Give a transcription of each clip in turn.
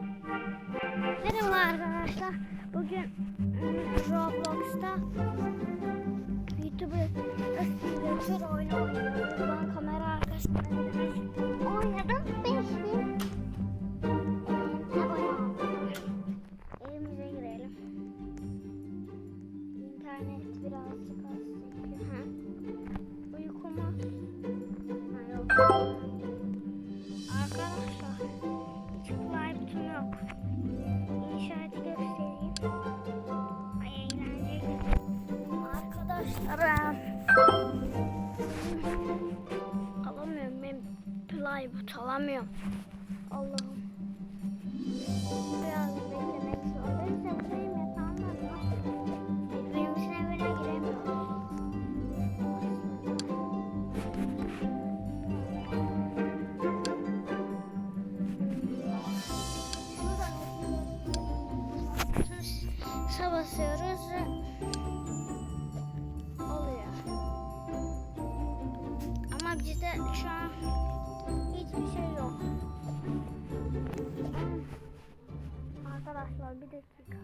Merhaba arkadaşlar. Bugün ım, Roblox'ta YouTuber simülatör oyunu oynuyoruz. Ben kamera arkasında oynadım. 5000 abone oldum. Evimize girelim. İnternet birazcık az. Uykumuz. Ha, yok. Bir dakika.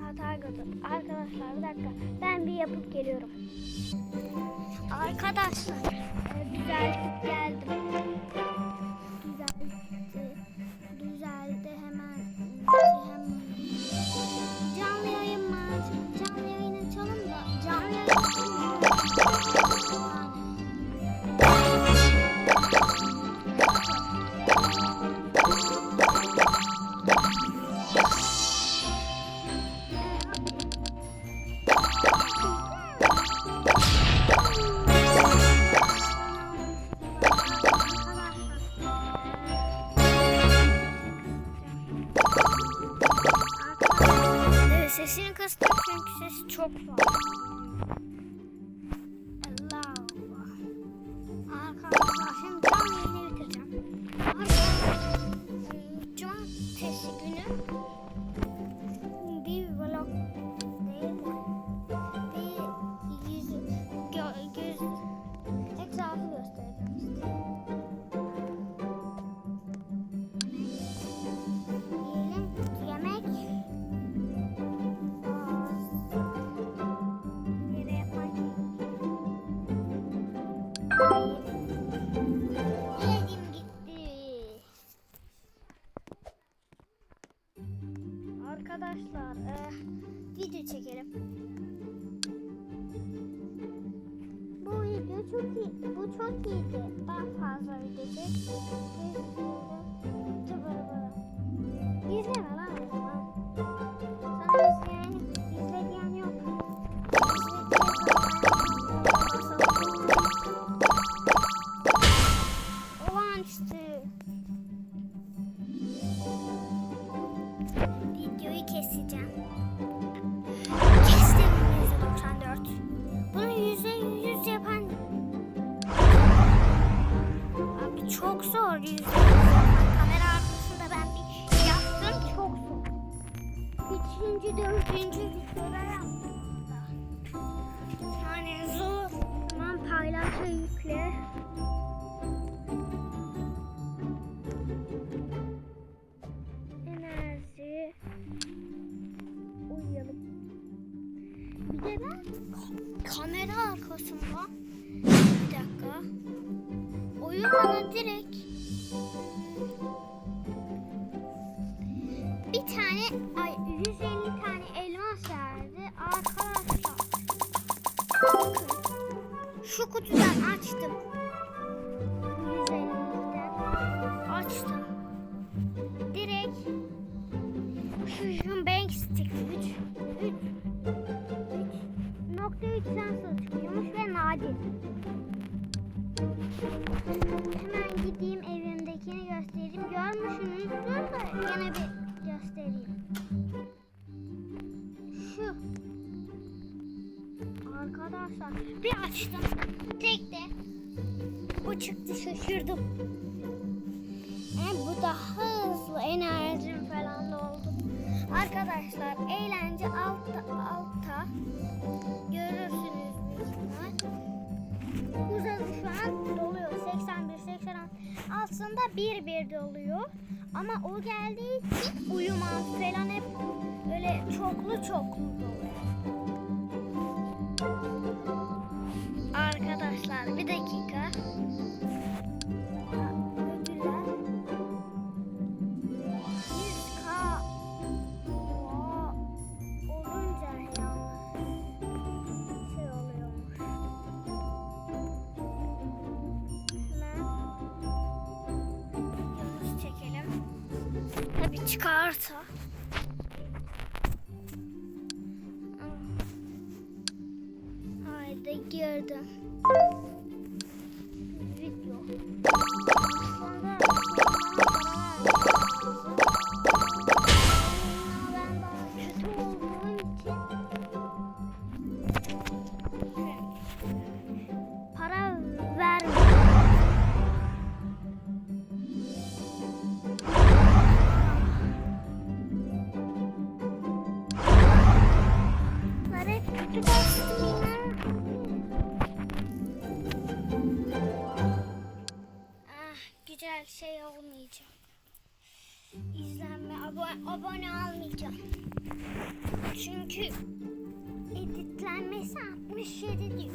Hata gördüm. Arkadaşlar bir dakika. Ben bir yapıp geliyorum. Arkadaşlar düzeltip geldim. Arkadaşlar, e, video çekelim. Bu video çok iyi. Bu çok iyiydi. Daha fazla video çek. Kamera arkasında bir dakika. Oyun bana direkt bir tane ay 150 tane elmas verdi arkadaşlar. Bakın. Şu kutudan açtım. 150'den açtım. Direkt Fusion Bank Stick Bir açtım. Tek de bu çıktı şaşırdım. Yani bu daha hızlı enerjim falan da oldu. Arkadaşlar eğlence altta altta görürsünüz büyük Uzadı şu an doluyor. 81 80 aslında bir bir doluyor. Ama o geldiği için uyumaz falan hep öyle çoklu çoklu doluyor. çıkarsa. Haydi girdim. abone almayacağım. Çünkü editlenmesi 67 diyor.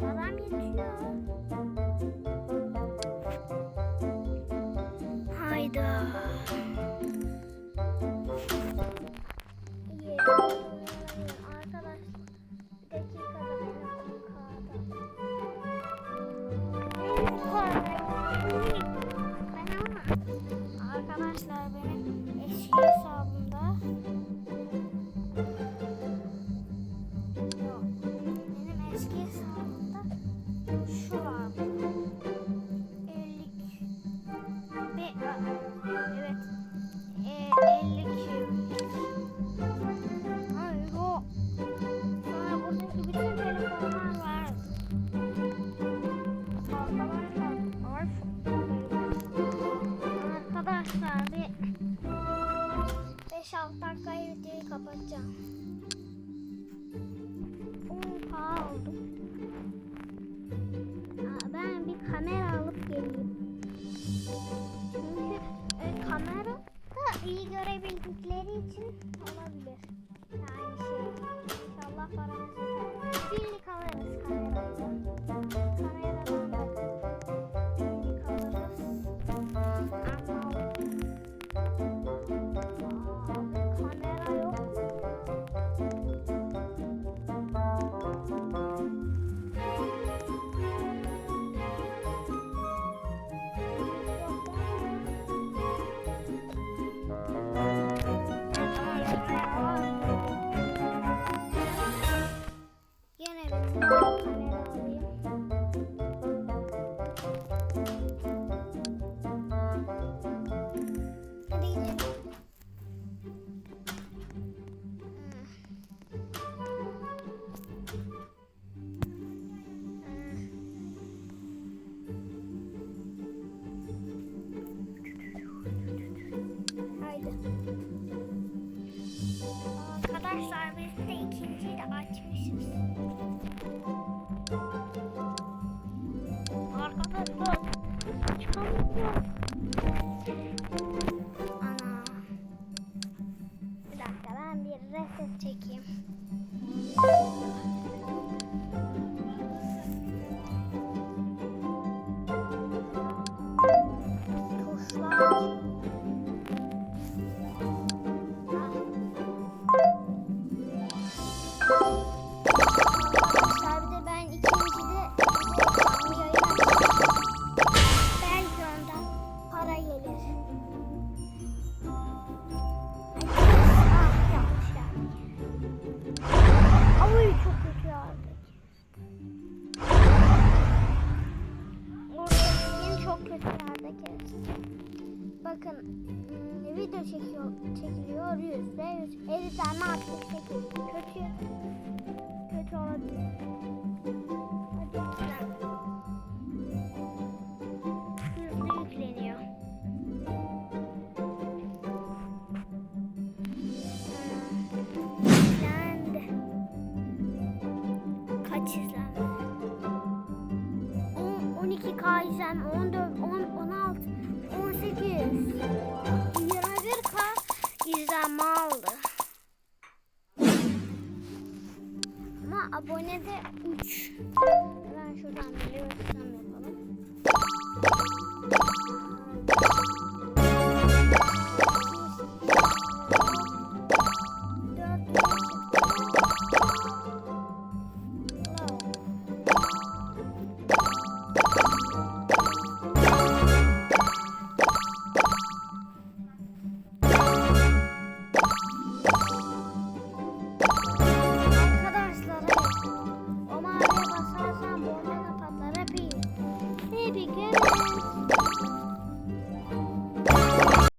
Babam yetiyor. Hayda. Yeah. Çekeyim. takipteki. Ama abone de 3. Ben şuradan biliyorsam